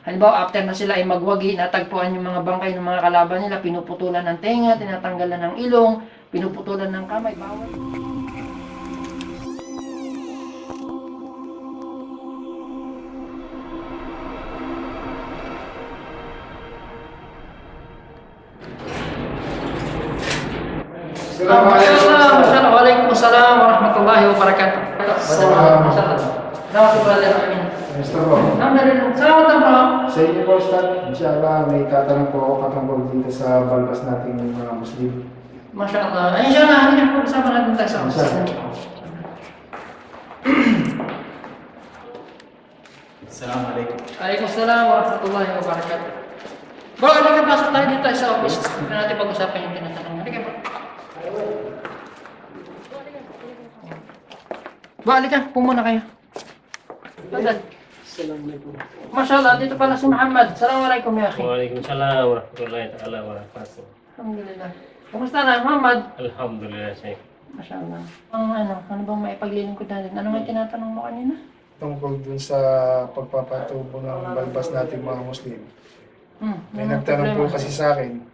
Halimbawa, after na sila ay magwagi, natagpuan yung mga bangkay ng mga kalaban nila, pinuputulan ng tenga, tinatanggalan ng ilong, pinuputulan ng kamay, bawal. Assalamualaikum warahmatullahi wabarakatuh. Assalamualaikum. Assalamualaikum. Amin. Mr. Ro, Alhamdulillah. Selamat bro. sa inyo po, Ustad, inshallah may tatanong po ako patungkol dito sa balbas nating mga Muslim. Masya Allah. Ay, Inshallah, hindi na po kasama natin tayo sa Inshallah. Assalamualaikum. Waalaikumsalam warahmatullahi wabarakatuh. Bro, halika pasok tayo dito sa office. Hindi natin pag-usapan yung tinatanong. Halika bro. Bro, halika. Pumuna kayo. Tandad. Masya Allah, dito pala si Muhammad. Assalamualaikum ya akhi. Waalaikumsalam warahmatullahi taala wabarakatuh. Alhamdulillah. Kumusta na, Muhammad? Alhamdulillah Syekh. Masya Allah. Ang ano, ano bang maipaglilingkod natin? Ano nga tinatanong mo kanina? Tungkol dun sa pagpapatubo ng balbas nating mga Muslim. Hmm, May ano nagtanong po kasi sa akin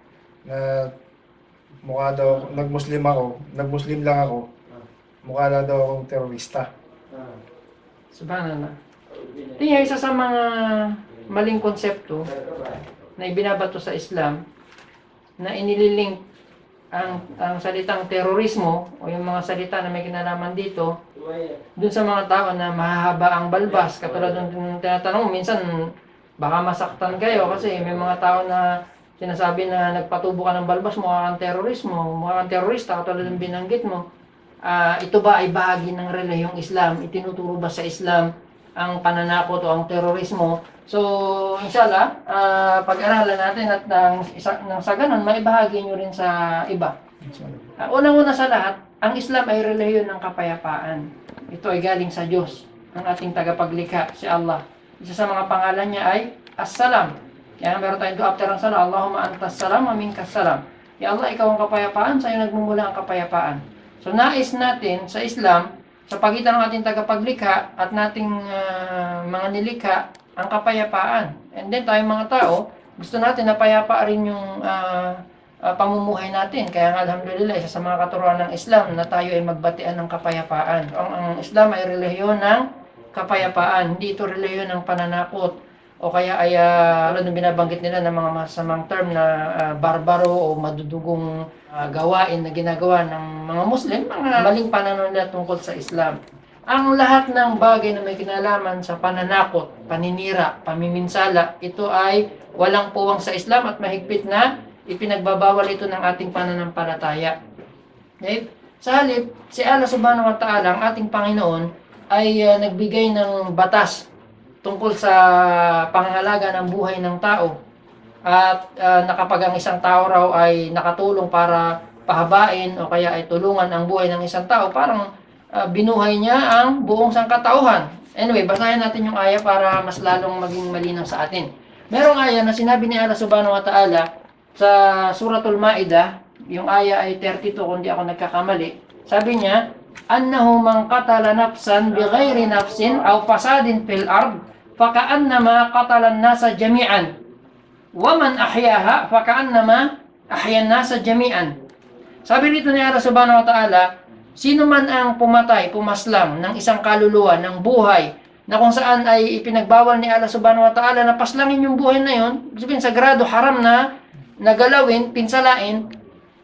na mukha daw, nag-Muslim ako, nag-Muslim lang ako, mukha na daw akong terorista. Subhanallah. Ito yung isa sa mga maling konsepto na ibinabato sa Islam na inililink ang, ang salitang terorismo o yung mga salita na may kinalaman dito dun sa mga tao na mahahaba ang balbas. Katulad ng tinatanong, minsan baka masaktan kayo kasi may mga tao na sinasabi na nagpatubo ka ng balbas, mukha kang terorismo, mukha kang terorista, katulad ng binanggit mo. Ah, ito ba ay bahagi ng relihiyong Islam? Itinuturo ba sa Islam ang pananakot o ang terorismo? So, inshallah, ah, pag-aralan natin at nang, isa, nang sa ganun, maibahagi nyo rin sa iba. Ah, Unang-una sa lahat, ang Islam ay relihiyon ng kapayapaan. Ito ay galing sa Diyos, ang ating tagapaglikha, si Allah. Isa sa mga pangalan niya ay As-Salam. Kaya meron tayong dua after ang salam, Allahumma antas salam wa minkas salam. Ya Allah, ikaw ang kapayapaan, sa'yo nagmumula ang kapayapaan. So nais natin sa Islam, sa pagitan ng ating tagapaglikha at nating ah, mga nilikha, ang kapayapaan. And then tayong mga tao, gusto natin na payapa rin yung ah, ah, pamumuhay natin. Kaya nga alhamdulillah, isa sa mga katuruan ng Islam na tayo ay magbatian ng kapayapaan. Ang, ang Islam ay relihiyon ng kapayapaan, hindi ito relihiyon ng pananakot o kaya ay uh, ano binabanggit nila ng mga masamang term na ah, barbaro o madudugong ah, gawain na ginagawa ng mga Muslim, mga maling pananaw nila tungkol sa Islam. Ang lahat ng bagay na may kinalaman sa pananakot, paninira, pamiminsala, ito ay walang puwang sa Islam at mahigpit na ipinagbabawal ito ng ating pananampalataya. Okay? Sa halip, si Allah subhanahu wa ta'ala, ang ating Panginoon, ay ah, nagbigay ng batas tungkol sa pangangalaga ng buhay ng tao. At ah, na kapag ang isang tao raw ay nakatulong para pahabain o kaya ay tulungan ang buhay ng isang tao, parang ah, binuhay niya ang buong sangkatauhan. Anyway, basahin natin yung aya para mas lalong maging malinaw sa atin. Merong aya na sinabi ni Allah subhanahu wa ta'ala sa suratul Ma'idah, yung aya ay 32 kung di ako nagkakamali. Sabi niya, annahu man qatala nafsan bighairi nafsin aw fasadin fil ard qatala an-nasa jami'an wa man ahyaha faka'annama ahya an-nasa jami'an sabi dito ni Allah subhanahu wa ta'ala sino man ang pumatay pumaslang ng isang kaluluwa ng buhay na kung saan ay ipinagbawal ni Allah subhanahu wa ta'ala na paslangin yung buhay na yon sabihin sagrado haram na nagalawin pinsalain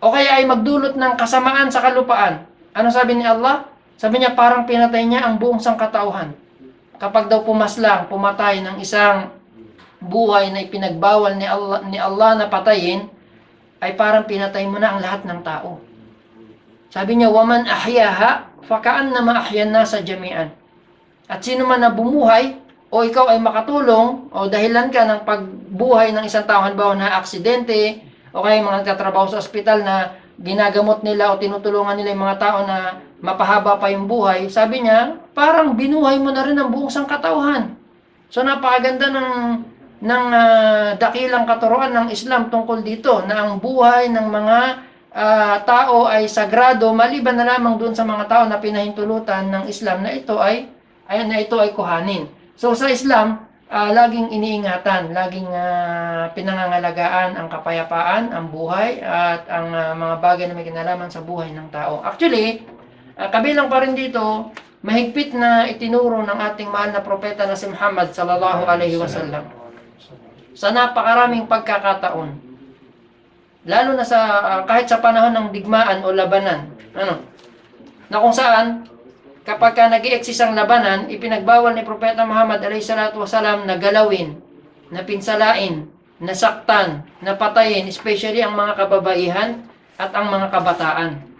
o kaya ay magdulot ng kasamaan sa kalupaan ano sabi ni Allah? Sabi niya parang pinatay niya ang buong sangkatauhan. Kapag daw pumaslang, pumatay ng isang buhay na ipinagbawal ni Allah, ni Allah na patayin, ay parang pinatay mo na ang lahat ng tao. Sabi niya, waman ahyaha, fakaan na maahyan nasa jami'an. At sino man na bumuhay, o ikaw ay makatulong, o dahilan ka ng pagbuhay ng isang tao, halimbawa na aksidente, o kaya mga nagtatrabaho sa ospital na ginagamot nila o tinutulungan nila yung mga tao na mapahaba pa yung buhay, sabi niya, parang binuhay mo na rin ang buong sangkatauhan. So napakaganda ng ng ah, dakilang katuruan ng Islam tungkol dito na ang buhay ng mga ah, tao ay sagrado maliban na lamang doon sa mga tao na pinahintulutan ng Islam na ito ay ay na ito ay kuhanin. So sa Islam, ah, laging iniingatan, laging ah, pinangangalagaan ang kapayapaan, ang buhay, at ang ah, mga bagay na may kinalaman sa buhay ng tao. Actually, ah, kabilang pa rin dito, mahigpit na itinuro ng ating mahal na propeta na si Muhammad sallallahu alaihi wasallam sa napakaraming pagkakataon. Lalo na sa ah, kahit sa panahon ng digmaan o labanan. Ano? Na kung saan kapag ka nag exist ang labanan, ipinagbawal ni Propeta Muhammad alayhi salatu wasalam na galawin, na pinsalain, na saktan, na patayin, especially ang mga kababaihan at ang mga kabataan.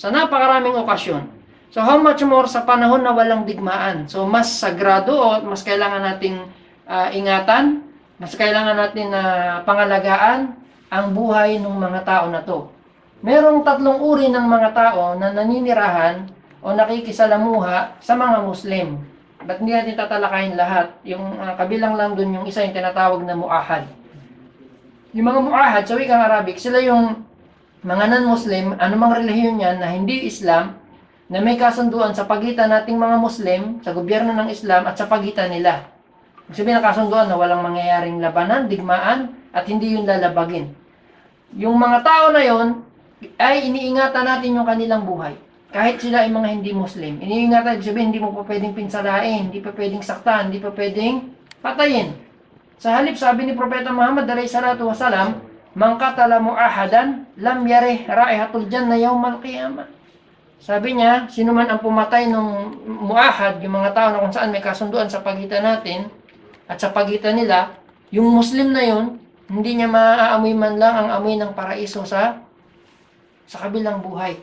Sa napakaraming okasyon. So how much more sa panahon na walang digmaan. So mas sagrado o mas kailangan nating ah, ingatan, mas kailangan natin na pangalagaan ang buhay ng mga tao na to. Merong tatlong uri ng mga tao na naninirahan o nakikisalamuha sa mga Muslim. Ba't hindi natin tatalakayin lahat? Yung ah, kabilang lang dun yung isa yung tinatawag na muahad. Yung mga muahad sa wikang Arabic, sila yung mga non-Muslim, anumang relihiyon yan na hindi Islam, na may kasunduan sa pagitan nating mga Muslim, sa gobyerno ng Islam at sa pagitan nila. Sabihin nakasunduan na walang mangyayaring labanan, digmaan, at hindi yun lalabagin. Yung mga tao na yon ay iniingatan natin yung kanilang buhay. Kahit sila ay mga hindi Muslim. Iniingatan, sabihin, hindi mo pa pwedeng pinsalain, hindi pa pwedeng saktan, hindi pa pwedeng patayin. Sa halip, sabi ni Propeta Muhammad salatu wasalam, Man qatala mu'ahadan, lam yarih raihatul janna yawmal qiyamah. Sabi niya, sino man ang pumatay ng muahad, yung mga tao na kung saan may kasunduan sa pagitan natin at sa pagitan nila, yung Muslim na yun, hindi niya maaamoy man lang ang amoy ng paraiso sa sa kabilang buhay.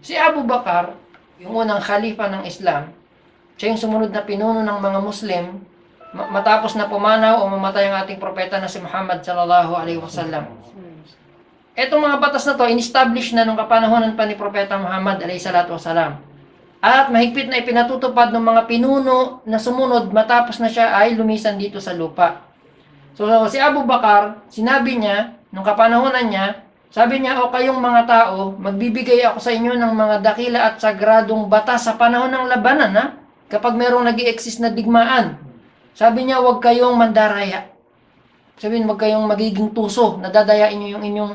Si Abu Bakar, yung unang khalifa ng Islam, siya yung sumunod na pinuno ng mga Muslim matapos na pumanaw o mamatay ang ating propeta na si Muhammad sallallahu alaihi wasallam. Etong mga batas na to, in-establish na nung kapanahonan pa ni Propeta Muhammad alayhi salatu wasalam. At mahigpit na ipinatutupad ng mga pinuno na sumunod matapos na siya ay lumisan dito sa lupa. So si Abu Bakar, sinabi niya, nung kapanahonan niya, sabi niya, o kayong mga tao, magbibigay ako sa inyo ng mga dakila at sagradong batas sa panahon ng labanan, ha? Kapag merong nag exist na digmaan. Sabi niya, huwag kayong mandaraya. Sabihin, huwag kayong magiging tuso, nadadayain niyo yung inyong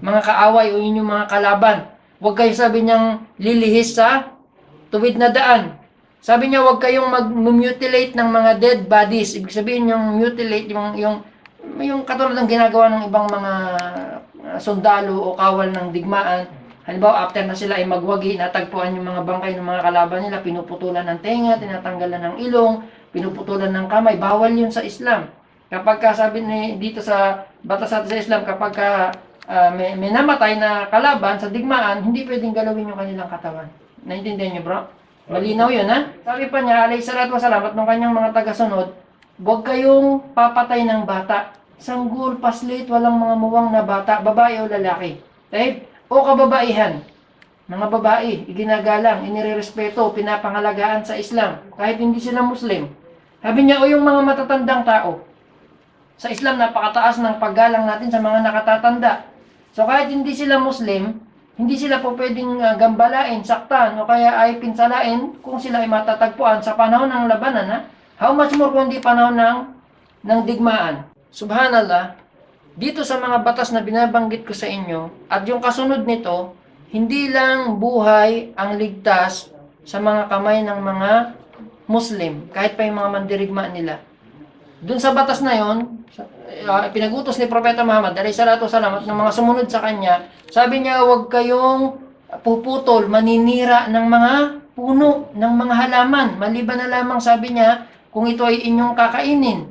mga kaaway o inyong mga kalaban. Huwag kayo sabi niyang lilihis sa tuwid na daan. Sabi niya, huwag kayong mag-mutilate ng mga dead bodies. Ibig sabihin yung mutilate, yung, yung, yung katulad ng ginagawa ng ibang mga sundalo o kawal ng digmaan. Halimbawa, after na sila ay magwagi, natagpuan yung mga bangkay ng mga kalaban nila, pinuputulan ng tenga, tinatanggalan ng ilong, pinuputulan ng kamay. Bawal yun sa Islam. Kapag ka, sabi ni, dito sa batas natin sa Islam, kapag ka, ah, may, may namatay na kalaban sa digmaan, hindi pwedeng galawin yung kanilang katawan. Naintindihan niyo, bro? Malinaw yun, ha? Sabi pa niya, alayhi salatu wasalam, at ng kanyang mga tagasunod, huwag kayong papatay ng bata. Sanggol, paslit, walang mga muwang na bata, babae o lalaki. Right? O kababaihan. Mga babae, iginagalang, inirerespeto, pinapangalagaan sa Islam, kahit hindi sila Muslim. Sabi niya, o yung mga matatandang tao. Sa Islam, napakataas ng paggalang natin sa mga nakatatanda. So kahit hindi sila Muslim, hindi sila po pwedeng ah, gambalain, saktan, o kaya ay pinsalain kung sila ay matatagpuan sa panahon ng labanan. Ha? How much more kung di panahon ng, ng digmaan? Subhanallah, dito sa mga batas na binabanggit ko sa inyo, at yung kasunod nito, hindi lang buhay ang ligtas sa mga kamay ng mga Muslim, kahit pa yung mga mandirigma nila. Doon sa batas na yon, uh, pinagutos ni Propeta Muhammad, alayhi salatu wasalam, at ng mga sumunod sa kanya, sabi niya, huwag kayong puputol, maninira ng mga puno, ng mga halaman. Maliban na lamang, sabi niya, kung ito ay inyong kakainin.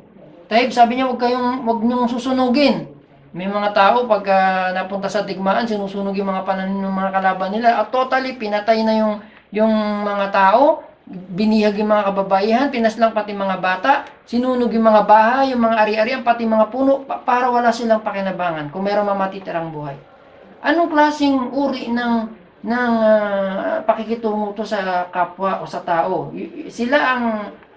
Taib, sabi niya, huwag kayong, huwag niyong susunugin. May mga tao, pag ah, napunta sa digmaan, sinusunog yung mga pananim ng mga kalaban nila, at totally, pinatay na yung, yung mga tao, binihag yung mga kababaihan, pinaslang pati mga bata, sinunog yung mga bahay, yung mga ari-arian, pati mga puno, pa- para wala silang pakinabangan kung meron mamatitirang buhay. Anong klaseng uri ng ng ah, pakikitungo to sa kapwa o sa tao? Sila ang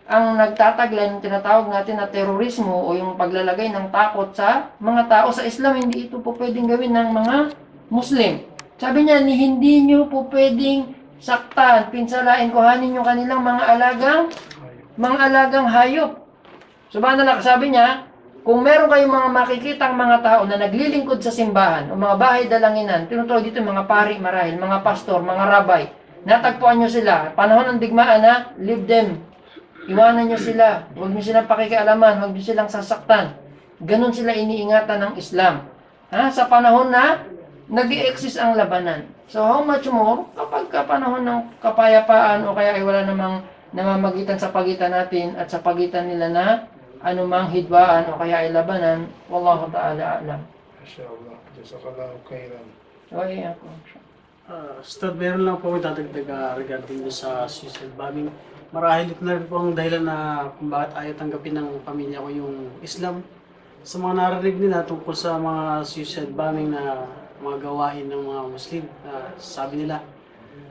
ang nagtataglay ng tinatawag natin na terorismo o yung paglalagay ng takot sa mga tao sa Islam, hindi ito po pwedeng gawin ng mga Muslim. Sabi niya, ni hindi niyo po pwedeng saktan, pinsalain, kuhanin yung kanilang mga alagang mga alagang hayop. Subhanallah, sabi niya, kung meron kayong mga makikitang mga tao na naglilingkod sa simbahan o mga bahay dalanginan, tinutawag dito mga pari marahil, mga pastor, mga rabay, natagpuan nyo sila, panahon ng digmaan na, leave them. Iwanan nyo sila. Huwag nyo silang pakikialaman. Huwag nyo silang sasaktan. Ganon sila iniingatan ng Islam. Ha? Sa panahon na nag exist ang labanan. So how much more kapag ka panahon ng kapayapaan o kaya ay wala namang namamagitan sa pagitan natin at sa pagitan nila na anumang hidwaan o kaya ay labanan. Wallahu ta'ala alam. Masya Allah. Jazakallahu khairan. So, ayan po. Uh, Ustad, meron lang po ako dadagdag ah, regarding sa suicide bombing. Marahil ito na rin po ang dahilan na kung bakit ayaw tanggapin ng pamilya ko yung Islam. Sa mga narinig nila tungkol sa mga suicide bombing na mga gawain ng mga Muslim, ah, sabi nila.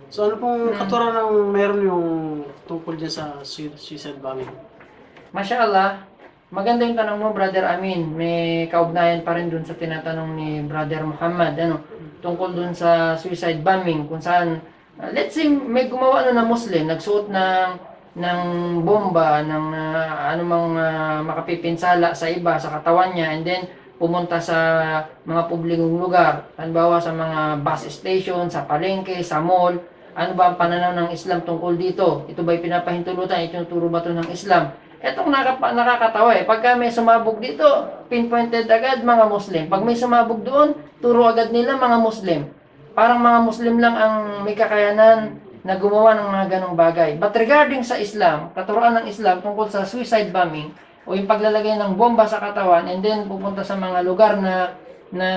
So ano pong katuran ng meron yung tungkol dyan sa sui- suicide bombing? Masya Allah, maganda yung tanong mo, Brother Amin. May kaugnayan pa rin dun sa tinatanong ni Brother Muhammad, ano, tungkol dun sa suicide bombing, kung saan, uh, let's say, may gumawa ano na Muslim, nagsuot ng, ng bomba, ng uh, anumang uh, makapipinsala sa iba, sa katawan niya, and then, pumunta sa mga publikong lugar, halimbawa sa mga bus station, sa palengke, sa mall, ano ba ang pananaw ng Islam tungkol dito? Ito ba'y pinapahintulutan? Itinuturo ba ito ng Islam? Etong nakakatawa eh. Pagka may sumabog dito, pinpointed agad mga Muslim. Pag may sumabog doon, turo agad nila mga Muslim. Parang mga Muslim lang ang may kakayanan na gumawa ng mga ganong bagay. But regarding sa Islam, katuruan ng Islam tungkol sa suicide bombing o yung paglalagay ng bomba sa katawan and then pupunta sa mga lugar na na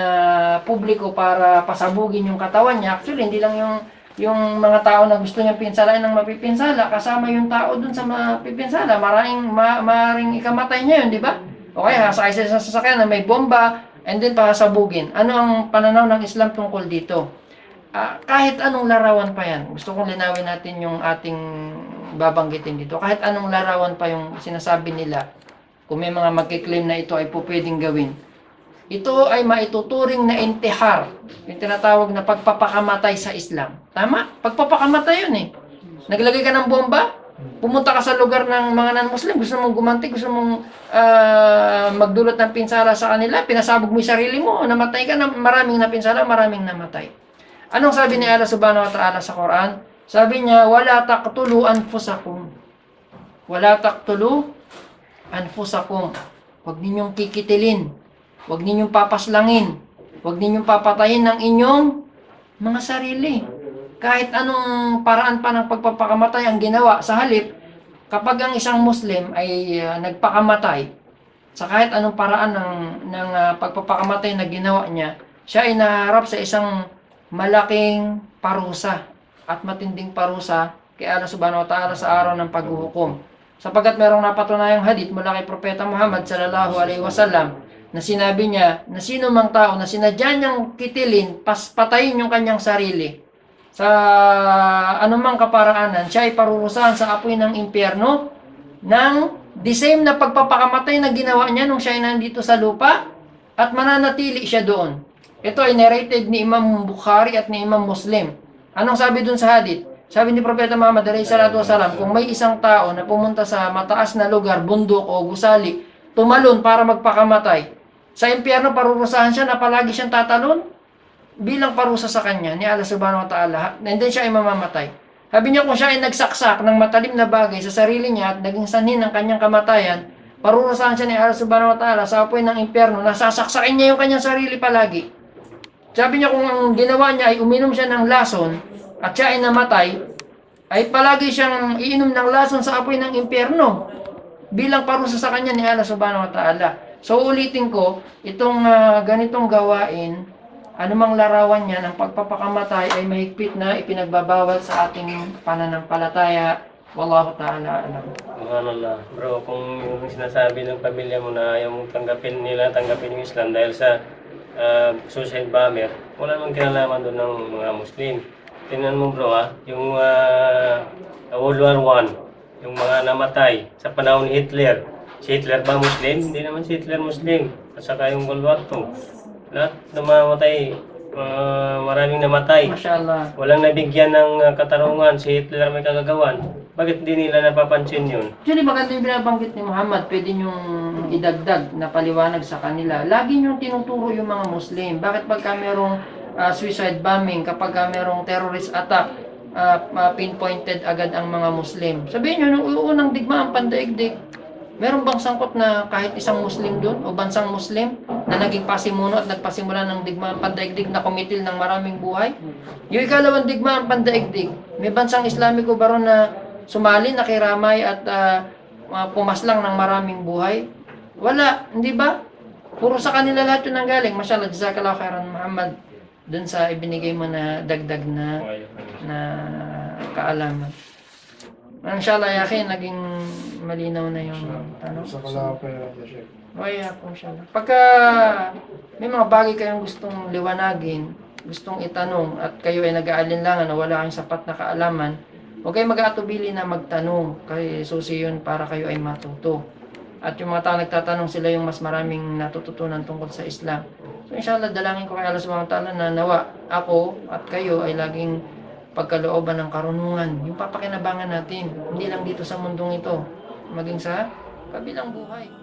publiko para pasabugin yung katawan niya. Actually, hindi lang yung yung mga tao na gusto niya pinsalain ng mapipinsala, kasama yung tao dun sa mapipinsala, maraming, ma, maring ikamatay niya yun, di ba? O kaya, sa sasakyan na may bomba, and then pasabugin. Ano ang pananaw ng Islam tungkol dito? Ah, kahit anong larawan pa yan, gusto kong linawin natin yung ating babanggitin dito. Kahit anong larawan pa yung sinasabi nila, kung may mga magkiklaim na ito ay po pwedeng gawin, ito ay maituturing na intihar, yung tinatawag na pagpapakamatay sa Islam. Tama? Pagpapakamatay yun eh. Naglagay ka ng bomba, pumunta ka sa lugar ng mga non-Muslim, gusto mong gumanti, gusto mong ah, magdulot ng pinsala sa kanila, pinasabog mo yung sarili mo, namatay ka, na, maraming napinsala, maraming namatay. Anong sabi ni Allah subhanahu wa ta'ala sa Quran? Sabi niya, wala taqtulu anfusakum. Wala taqtulu anfusakum. Huwag ninyong kikitilin. Huwag ninyong papaslangin. Huwag ninyong papatayin ng inyong mga sarili. Kahit anong paraan pa ng pagpapakamatay ang ginawa sa halip, kapag ang isang Muslim ay ah, nagpakamatay, sa kahit anong paraan ng, ng ah, pagpapakamatay na ginawa niya, siya ay naharap sa isang malaking parusa at matinding parusa kay Allah subhanahu wa ta'ala sa araw ng paghuhukom. Sapagkat merong napatunayang hadith mula kay Propeta Muhammad sallallahu alaihi wasallam na sinabi niya na sino mang tao na sinadya niyang kitilin, pas patayin yung kanyang sarili sa anumang kaparaanan, siya ay parurusahan sa apoy ng impyerno ng the same na pagpapakamatay na ginawa niya nung siya ay nandito sa lupa at mananatili siya doon. Ito ay narrated ni Imam Bukhari at ni Imam Muslim. Anong sabi dun sa hadith? Sabi ni Propeta Muhammad alayhi salatu wasalam, kung may isang tao na pumunta sa mataas na lugar, bundok o gusali, tumalon para magpakamatay, sa impyerno parurusahan siya na palagi siyang tatalon bilang parusa sa kanya ni Allah subhanahu wa ta'ala and then siya ay mamamatay. Sabi niya kung siya ay nagsaksak ng matalim na bagay sa sarili niya at naging sanhin ng kanyang kamatayan, parurusahan siya ni Allah subhanahu wa ta'ala sa apoy ng impyerno, nasasaksakin niya yung kanyang sarili palagi. Sabi niya kung ang ginawa niya ay uminom siya ng lason at siya ay namatay, ay palagi siyang iinom ng lason sa apoy ng impyerno bilang parusa sa kanya ni Allah subhanahu wa ta'ala. So ulitin ko, itong ah, ganitong gawain, anumang larawan niya ng pagpapakamatay ay mahigpit na ipinagbabawal sa ating pananampalataya. Wallahu ta'ala alam. Subhanallah. Bro, kung yung sinasabi ng pamilya mo na ayaw mong tanggapin nila, tanggapin yung Islam dahil sa uh, suicide bomber, wala namang kinalaman doon ng mga Muslim. Tingnan mo bro ah, yung ah, World War I, yung mga namatay sa panahon ni Hitler. Si Hitler ba Muslim? Hindi naman si Hitler Muslim. At saka yung World War II. Lahat na mamatay, ah, maraming namatay. Mashallah. Walang nabigyan ng ah, katarungan, si Hitler may kagagawan. Bakit di nila napapansin yun? Actually, maganda yung binabanggit ni Muhammad. Pwede niyong idagdag na paliwanag sa kanila. Lagi niyong tinuturo yung mga Muslim. Bakit pagka merong ah, suicide bombing, kapag ka merong terrorist attack, ah, ah, pinpointed agad ang mga Muslim. Sabihin niyo, nung unang digmaan pandaigdig, meron bang sangkot na kahit isang Muslim doon o bansang Muslim na naging pasimuno at nagpasimula ng digmaan pandaigdig na kumitil ng maraming buhay? Yung ikalawang digmaan pandaigdig, may bansang Islamiko ba na sumali, nakiramay at ah, ah, pumaslang ng maraming buhay? Wala, hindi ba? Puro sa kanila lahat yun ang galing. Mashallah, jazakallah khairan Muhammad dun sa ibinigay mo na dagdag na na kaalaman. Inshallah, yakin, naging malinaw na yung ano. Sa kala ko yun, Chef. Okay, inshallah. Pagka may mga bagay kayong gustong liwanagin, gustong itanong at kayo ay nag-aalinlangan na wala kayong sapat na kaalaman, huwag kayong mag-aatubili na magtanong kasi susi yun para kayo ay matuto. At yung mga tao nagtatanong sila yung mas maraming natututunan tungkol sa Islam. So inshallah, dalangin ko kay Allah subhanahu wa ta'ala na nawa ako at kayo ay laging pagkalooban ng karunungan. Yung papakinabangan natin, hindi lang dito sa mundong ito, maging sa kabilang buhay.